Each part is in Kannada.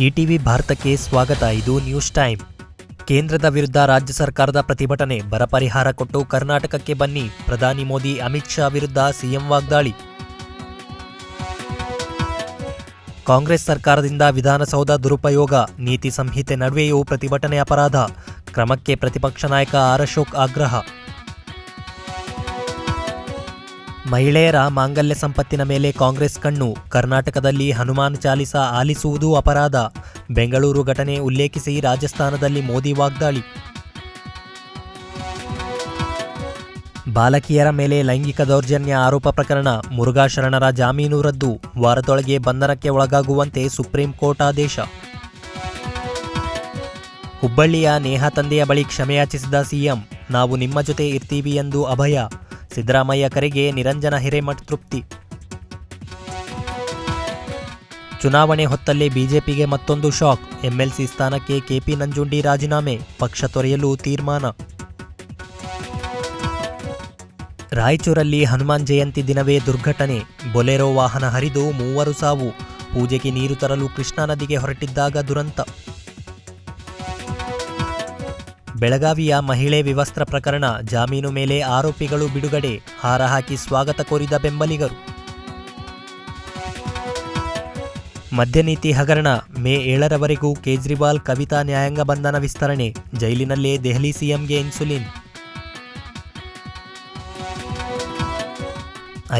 ಇಟಿವಿ ಭಾರತಕ್ಕೆ ಸ್ವಾಗತ. ಇದು ನ್ಯೂಸ್ ಟೈಮ್. ಕೇಂದ್ರದ ವಿರುದ್ಧ ರಾಜ್ಯ ಸರ್ಕಾರದ ಪ್ರತಿಭಟನೆ, ಬರ ಪರಿಹಾರ ಕೊಟ್ಟು ಕರ್ನಾಟಕಕ್ಕೆ ಬನ್ನಿ, ಪ್ರಧಾನಿ ಮೋದಿ, ಅಮಿತ್ ಶಾ ವಿರುದ್ಧ ಸಿಎಂ ವಾಗ್ದಾಳಿ. ಕಾಂಗ್ರೆಸ್ ಸರ್ಕಾರದಿಂದ ವಿಧಾನಸೌಧ ದುರುಪಯೋಗ, ನೀತಿ ಸಂಹಿತೆ ನಡುವೆಯೂ ಪ್ರತಿಭಟನೆ ಅಪರಾಧ. ಕ್ರಮಕ್ಕೆ ಪ್ರತಿಪಕ್ಷ ನಾಯಕ ಆರ್ ಅಶೋಕ್ ಆಗ್ರಹ. ಮಹಿಳೆಯರ ಮಾಂಗಲ್ಯ ಸಂಪತ್ತಿನ ಮೇಲೆ ಕಾಂಗ್ರೆಸ್ ಕಣ್ಣು. ಕರ್ನಾಟಕದಲ್ಲಿ ಹನುಮಾನ್ ಚಾಲಿಸ ಆಲಿಸುವುದೂ ಅಪರಾಧ. ಬೆಂಗಳೂರು ಘಟನೆ ಉಲ್ಲೇಖಿಸಿ ರಾಜಸ್ಥಾನದಲ್ಲಿ ಮೋದಿ ವಾಗ್ದಾಳಿ. ಬಾಲಕಿಯರ ಮೇಲೆ ಲೈಂಗಿಕ ದೌರ್ಜನ್ಯ ಆರೋಪ ಪ್ರಕರಣ. ಮುರುಘಾ ಶರಣರ ಜಾಮೀನು ರದ್ದು. ವಾರದೊಳಗೆ ಬಂಧನಕ್ಕೆ ಒಳಗಾಗುವಂತೆ ಸುಪ್ರೀಂ ಕೋರ್ಟ್ ಆದೇಶ. ಹುಬ್ಬಳ್ಳಿಯ ನೇಹಾ ತಂದೆಯ ಬಳಿ ಕ್ಷಮೆಯಾಚಿಸಿದ ಸಿಎಂ. ನಾವು ನಿಮ್ಮ ಜೊತೆ ಇರ್ತೀವಿ ಎಂದು ಅಭಯ. ಸಿದ್ದರಾಮಯ್ಯ ಕರೆಗೆ ನಿರಂಜನ ಹಿರೇಮಠ್ ತೃಪ್ತಿ. ಚುನಾವಣೆ ಹೊತ್ತಲ್ಲೇ ಬಿಜೆಪಿಗೆ ಮತ್ತೊಂದು ಶಾಕ್. ಎಂಎಲ್ಸಿ ಸ್ಥಾನಕ್ಕೆ ಕೆಪಿ ನಂಜುಂಡಿ ರಾಜೀನಾಮೆ, ಪಕ್ಷ ತೊರೆಯಲು ತೀರ್ಮಾನ. ರಾಯಚೂರಲ್ಲಿ ಹನುಮಾನ್ ಜಯಂತಿ ದಿನವೇ ದುರ್ಘಟನೆ. ಬೊಲೆರೋ ವಾಹನ ಹರಿದು ಮೂವರು ಸಾವು. ಪೂಜೆಗೆ ನೀರು ತರಲು ಕೃಷ್ಣಾ ನದಿಗೆ ಹೊರಟಿದ್ದಾಗ ದುರಂತ. ಬೆಳಗಾವಿಯ ಮಹಿಳೆ ವಿವಸ್ತ್ರ ಪ್ರಕರಣ, ಜಾಮೀನು ಮೇಲೆ ಆರೋಪಿಗಳು ಬಿಡುಗಡೆ, ಹಾರ ಹಾಕಿ ಸ್ವಾಗತ ಕೋರಿದ ಬೆಂಬಲಿಗರು. ಮದ್ಯನೀತಿ ಹಗರಣ, ಮೇ ಏಳರವರೆಗೂ ಕೇಜ್ರಿವಾಲ್ ಕವಿತಾ ನ್ಯಾಯಾಂಗ ಬಂಧನ ವಿಸ್ತರಣೆ, ಜೈಲಿನಲ್ಲೇ ದೆಹಲಿ ಸಿಎಂಗೆ ಇನ್ಸುಲಿನ್.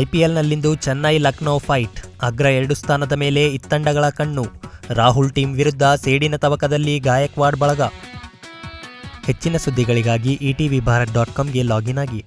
ಐಪಿಎಲ್ನಲ್ಲಿಂದು ಚೆನ್ನೈ ಲಕ್ನೋ ಫೈಟ್, ಅಗ್ರ ಎರಡು ಸ್ಥಾನದ ಮೇಲೆ ಇತ್ತಂಡಗಳ ಕಣ್ಣು, ರಾಹುಲ್ ಟೀಂ ವಿರುದ್ಧ ಸೇಡಿನ ತವಕದಲ್ಲಿ ಗಾಯಕ್ವಾಡ್ ಬಳಗ. ಹೆಚ್ಚಿನ ಸುದ್ದಿಗಳಿಗಾಗಿ ಇಟಿವಿ ಭಾರತ್ ಡಾಟ್ ಕಾಮ್ಗೆ ಲಾಗಿನ್ ಆಗಿ.